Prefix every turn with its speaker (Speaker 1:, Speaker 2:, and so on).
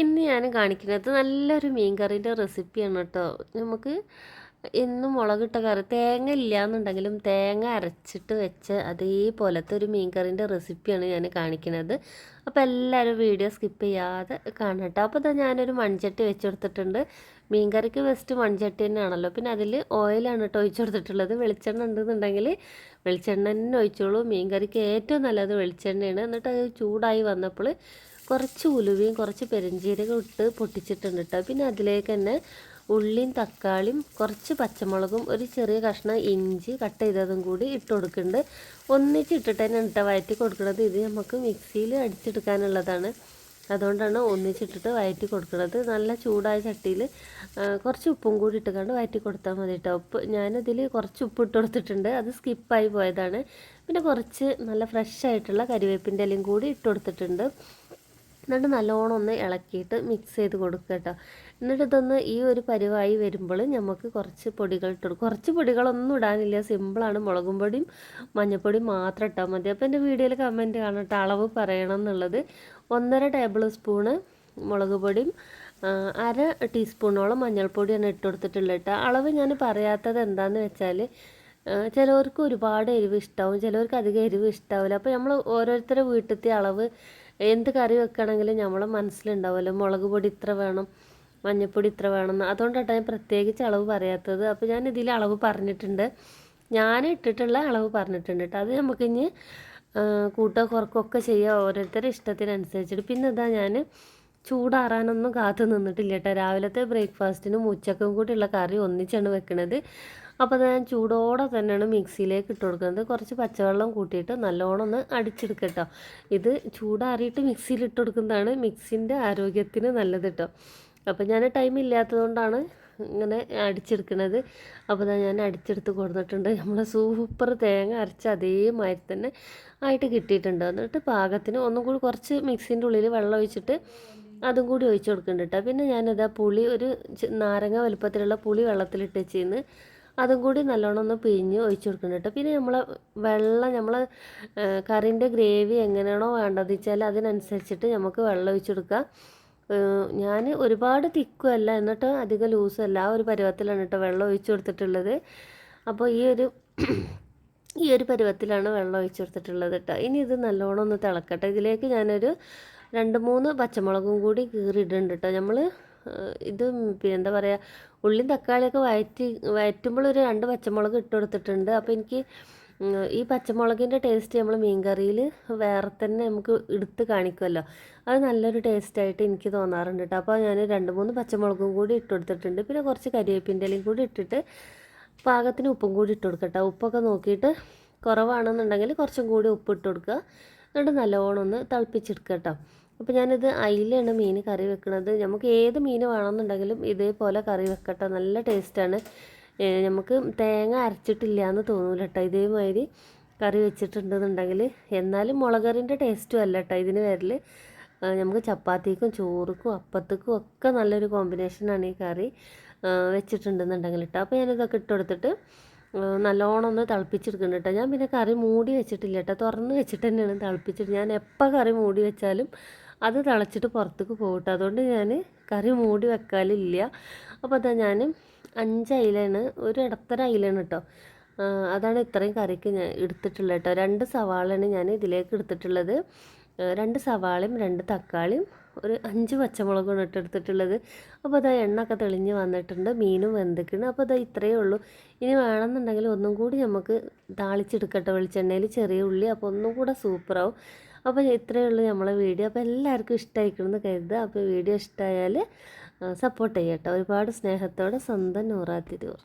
Speaker 1: ഇന്ന് ഞാൻ കാണിക്കുന്നത് നല്ലൊരു മീൻ കറീന്റെ റെസിപ്പിയാണ് കേട്ടോ. നമുക്ക് എന്നും മുളകിട്ട കറി തേങ്ങ ഇല്ല എന്നുണ്ടെങ്കിലും തേങ്ങ അരച്ചിട്ട് വെച്ച അതേപോലത്തെ ഒരു മീൻ കറീന്റെ റെസിപ്പിയാണ് ഞാൻ കാണിക്കുന്നത്. അപ്പോൾ എല്ലാവരും വീഡിയോ സ്കിപ്പ് ചെയ്യാതെ കാണട്ടോ അപ്പോൾ ഇതാ ഞാനൊരു മൺചട്ടി വെച്ചെടുത്തിട്ടുണ്ട് മീൻ കറിക്ക് ബെസ്റ്റ് മൺചട്ടി തന്നെയാണല്ലോ. പിന്നെ അതിൽ ഓയിലാണ് കേട്ടോ ഒഴിച്ചു കൊടുത്തിട്ടുള്ളത്. വെളിച്ചെണ്ണ ഉണ്ടെന്നുണ്ടെങ്കിൽ വെളിച്ചെണ്ണ തന്നെ ഒഴിച്ചോളൂ. മീൻ കറിക്ക് ഏറ്റവും നല്ലത് വെളിച്ചെണ്ണയാണ്. എന്നിട്ട് അത് ചൂടായി വന്നപ്പോൾ കുറച്ച് ഉലുവയും കുറച്ച് പെരുംജീരകം ഇട്ട് പൊട്ടിച്ചിട്ടുണ്ട് കേട്ടോ. പിന്നെ അതിലേക്ക് തന്നെ ഉള്ളിയും തക്കാളിയും കുറച്ച് പച്ചമുളകും ഒരു ചെറിയ കഷ്ണം ഇഞ്ചി കട്ട് ചെയ്തതും കൂടി ഇട്ട് കൊടുക്കുന്നുണ്ട്. ഒന്നിച്ച് ഇട്ടിട്ട് തന്നെ ഇട്ട വയറ്റി കൊടുക്കുന്നത്. ഇത് നമുക്ക് മിക്സിയിൽ അടിച്ചെടുക്കാനുള്ളതാണ്. അതുകൊണ്ടാണ് ഒന്നിച്ചിട്ടിട്ട് വയറ്റി കൊടുക്കുന്നത്. നല്ല ചൂടായ ചട്ടിയിൽ കുറച്ച് ഉപ്പും കൂടി ഇട്ടുകൊണ്ട് വയറ്റി കൊടുത്താൽ മതി കേട്ടോ. ഉപ്പ് ഞാനതിൽ കുറച്ച് ഉപ്പ് ഇട്ട് കൊടുത്തിട്ടുണ്ട്. അത് സ്കിപ്പായി പോയതാണ്. പിന്നെ കുറച്ച് നല്ല ഫ്രഷ് ആയിട്ടുള്ള കരിവേപ്പിന്റെ ഇലയും കൂടി ഇട്ട് കൊടുത്തിട്ടുണ്ട്. എന്നിട്ട് നല്ലോണം ഒന്ന് ഇളക്കിയിട്ട് മിക്സ് ചെയ്ത് കൊടുക്കുക കേട്ടോ എന്നിട്ട് ഇതൊന്ന് ഈ ഒരു പരിവായി വരുമ്പോൾ നമുക്ക് കുറച്ച് പൊടികൾ ഇട്ട് കുറച്ച് പൊടികളൊന്നും ഇടാനില്ല. സിമ്പിളാണ് മുളകും പൊടിയും മഞ്ഞൾപ്പൊടിയും മാത്രം ഇട്ടാൽ മതി. അപ്പോൾ എന്റെ വീഡിയോയിൽ കമന്റ് കാണട്ടെ അളവ് പറയണം എന്നുള്ളത്. ഒന്നര ടേബിൾ സ്പൂണ് മുളക് പൊടിയും അര ടീസ്പൂണോളം മഞ്ഞൾപ്പൊടിയാണ് ഇട്ട് കൊടുത്തിട്ടുള്ളത് കേട്ടോ അളവ് ഞാൻ പറയാത്തത് എന്താണെന്ന് വെച്ചാൽ ചിലവർക്ക് ഒരുപാട് എരിവ് ഇഷ്ടമാവും ചിലവർക്ക് അധികം എരിവ് ഇഷ്ടാവില്ല. അപ്പോൾ നമ്മൾ ഓരോരുത്തരുടെ വീട്ടിലത്തെ അളവ് എന്ത് കറി വെക്കണമെങ്കിലും നമ്മളെ മനസ്സിലുണ്ടാവുമല്ലോ. മുളക് പൊടി ഇത്ര വേണം മഞ്ഞൾപ്പൊടി ഇത്ര വേണം അതുകൊണ്ടാണ് ഞാൻ പ്രത്യേകിച്ച് അളവ് പറയാത്തത്. അപ്പോൾ ഞാൻ ഇതിൽ അളവ് പറഞ്ഞിട്ടുണ്ട്. ഞാൻ ഇട്ടിട്ടുള്ള അളവ് പറഞ്ഞിട്ടുണ്ട് കേട്ടോ അത് നമുക്കിനി കൂട്ടോ കുറക്കൊക്കെ ചെയ്യുക ഓരോരുത്തരുടെ ഇഷ്ടത്തിനനുസരിച്ചിട്ട്. പിന്നെ ഇതാ ഞാൻ ചൂടാറാനൊന്നും കാത്തു നിന്നിട്ടില്ല കേട്ടോ രാവിലത്തെ ബ്രേക്ക്ഫാസ്റ്റിനും ഉച്ചക്കും കൂടിയുള്ള കറി ഒന്നിച്ചാണ് വെക്കുന്നത് അപ്പോൾ ഞാൻ ചൂടോടെ തന്നെയാണ് മിക്സിയിലേക്ക് ഇട്ട് കൊടുക്കുന്നത്. കുറച്ച് പച്ചവെള്ളം കൂട്ടിയിട്ട് നല്ലോണം ഒന്ന് അടിച്ചെടുക്കട്ടോ. ഇത് ചൂടാറിയിട്ട് മിക്സിയിൽ ഇട്ട് കൊടുക്കുന്നതാണ് മിക്സിന്റെ ആരോഗ്യത്തിന് നല്ലത് കേട്ടോ അപ്പോൾ ഞാൻ ടൈം ഇല്ലാത്തതുകൊണ്ടാണ് ഇങ്ങനെ അടിച്ചെടുക്കുന്നത്. അപ്പോൾ ഞാൻ അടിച്ചെടുത്ത് കൊടുത്തിട്ടുണ്ട്. നമ്മൾ സൂപ്പർ തേങ്ങ അരച്ച അതേമാതിരി തന്നെ ആയിട്ട് കിട്ടിയിട്ടുണ്ട്. എന്നിട്ട് പാകത്തിന് ഒന്നും കൂടി കുറച്ച് മിക്സിന്റെ ഉള്ളിൽ വെള്ളം ഒഴിച്ചിട്ട് അതും കൂടി ഒഴിച്ചു കൊടുക്കുന്നുണ്ട് കേട്ടോ പിന്നെ ഞാനിതാ പുളി ഒരു നാരങ്ങ വലുപ്പത്തിലുള്ള പുളി വെള്ളത്തിലിട്ട് വെച്ചിരുന്ന് അതും കൂടി നല്ലോണം ഒന്ന് പിഴിഞ്ഞ് ഒഴിച്ചു കൊടുക്കണം കേട്ടോ. പിന്നെ നമ്മൾ വെള്ളം നമ്മൾ കറിന്റെ ഗ്രേവി എങ്ങനെയാണോ വേണ്ടത് വെച്ചാൽ അതിനനുസരിച്ചിട്ട് നമുക്ക് വെള്ളം ഒഴിച്ചു കൊടുക്കാം ഞാൻ ഒരുപാട് തിക്കുമല്ല എന്നിട്ട് അധികം ലൂസല്ല ആ ഒരു പരുവത്തിലാണ് കേട്ടോ വെള്ളം ഒഴിച്ചു കൊടുത്തിട്ടുള്ളത്. അപ്പോൾ ഈ ഒരു ഈ ഒരു പരുവത്തിലാണ് വെള്ളം ഒഴിച്ചു കൊടുത്തിട്ടുള്ളത് കേട്ടോ. ഇനി ഇത് നല്ലോണം ഒന്ന് തിളക്കട്ടെ. ഇതിലേക്ക് ഞാനൊരു രണ്ട് മൂന്ന് പച്ചമുളകും കൂടി കീറിയിടുന്നുണ്ട് കേട്ടോ. നമ്മൾ ഇത് പിന്നെ എന്താ പറയുക ഉള്ളിയും തക്കാളിയൊക്കെ വയറ്റി വയറ്റുമ്പോൾ ഒരു രണ്ട് പച്ചമുളക് ഇട്ട് കൊടുത്തിട്ടുണ്ട്. അപ്പോൾ എനിക്ക് ഈ പച്ചമുളകിന്റെ ടേസ്റ്റ് നമ്മൾ മീൻ കറിയിൽ വേറെ തന്നെ നമുക്ക് എടുത്ത് കാണിക്കുമല്ലോ അത് നല്ലൊരു ടേസ്റ്റായിട്ട് എനിക്ക് തോന്നാറുണ്ട് കേട്ടോ അപ്പോൾ ഞാൻ രണ്ട് മൂന്ന് പച്ചമുളകും കൂടി ഇട്ട് കൊടുത്തിട്ടുണ്ട്. പിന്നെ കുറച്ച് കരിവേപ്പിന്റെ ഇലയും കൂടി ഇട്ടിട്ട് പാകത്തിന് ഉപ്പും കൂടി ഇട്ട് കൊടുക്കട്ടോ ഉപ്പൊക്കെ നോക്കിയിട്ട് കുറവാണെന്നുണ്ടെങ്കിൽ കുറച്ചും കൂടി ഉപ്പ് ഇട്ട് കൊടുക്കുക എന്നിട്ട് നല്ലോണം ഒന്ന് തിളപ്പിച്ചെടുക്കുക കേട്ടോ അപ്പോൾ ഞാനിത് അയിലാണ് മീൻ കറി വെക്കുന്നത് നമുക്ക് ഏത് മീൻ വേണമെന്നുണ്ടെങ്കിലും ഇതേപോലെ കറി വെക്കട്ടെ. നല്ല ടേസ്റ്റാണ്. നമുക്ക് തേങ്ങ അരച്ചിട്ടില്ല എന്ന് തോന്നൂല കേട്ടോ ഇതേമാതിരി കറി വെച്ചിട്ടുണ്ടെന്നുണ്ടെങ്കിൽ എന്നാലും മുളകറിന്റെ ടേസ്റ്റും അല്ല കേട്ടോ ഇതിന് വരൽ നമുക്ക് ചപ്പാത്തിക്കും ചോറുക്കും അപ്പത്തേക്കും ഒക്കെ നല്ലൊരു കോമ്പിനേഷനാണ് ഈ കറി വെച്ചിട്ടുണ്ടെന്നുണ്ടെങ്കിൽ കേട്ടോ അപ്പോൾ ഞാനിതൊക്കെ ഇട്ട് കൊടുത്തിട്ട് നല്ലോണം ഒന്ന് തിളപ്പിച്ചെടുക്കുന്നുണ്ട് കേട്ടോ ഞാൻ പിന്നെ കറി മൂടി വെച്ചിട്ടില്ല കേട്ടോ തുറന്ന് വെച്ചിട്ട് തന്നെയാണ് തിളപ്പിച്ചിട്ട് ഞാൻ എപ്പോൾ കറി മൂടി വെച്ചാലും അത് തിളച്ചിട്ട് പുറത്തേക്ക് പോകട്ടെ. അതുകൊണ്ട് ഞാൻ കറി മൂടി വെക്കാലില്ല. അപ്പോൾ അതാ ഞാൻ അഞ്ച് അയിലാണ് ഒരു ഇടത്തര അയിലാണ് കേട്ടോ അതാണ് ഇത്രയും കറിക്ക് ഞാൻ എടുത്തിട്ടുള്ളത് കേട്ടോ രണ്ട് സവാളയാണ് ഞാൻ ഇതിലേക്ക് എടുത്തിട്ടുള്ളത്. രണ്ട് സവാളയും രണ്ട് തക്കാളിയും ഒരു അഞ്ച് പച്ചമുളകും ഇട്ട് എടുത്തിട്ടുള്ളത്. അപ്പോൾ അതാ എണ്ണൊക്കെ തെളിഞ്ഞ് വന്നിട്ടുണ്ട് മീനും വെന്തിക്കണം അപ്പോൾ അതാ ഇത്രയേ ഉള്ളൂ. ഇനി വേണമെന്നുണ്ടെങ്കിൽ ഒന്നും കൂടി നമുക്ക് താളിച്ചെടുക്കട്ടെ വെളിച്ചെണ്ണയിൽ ചെറിയ ഉള്ളി. അപ്പോൾ ഒന്നും കൂടെ സൂപ്പറാവും. അപ്പോൾ ഇത്രയേ ഉള്ളൂ നമ്മളെ വീഡിയോ. അപ്പോൾ എല്ലാവർക്കും ഇഷ്ടമായിക്കണമെന്ന് കരുതുക. അപ്പോൾ വീഡിയോ ഇഷ്ടമായാൽ സപ്പോർട്ട് ചെയ്യട്ടോ ഒരുപാട് സ്നേഹത്തോടെ സ്വന്തം നൂറാത്തിരൂർ.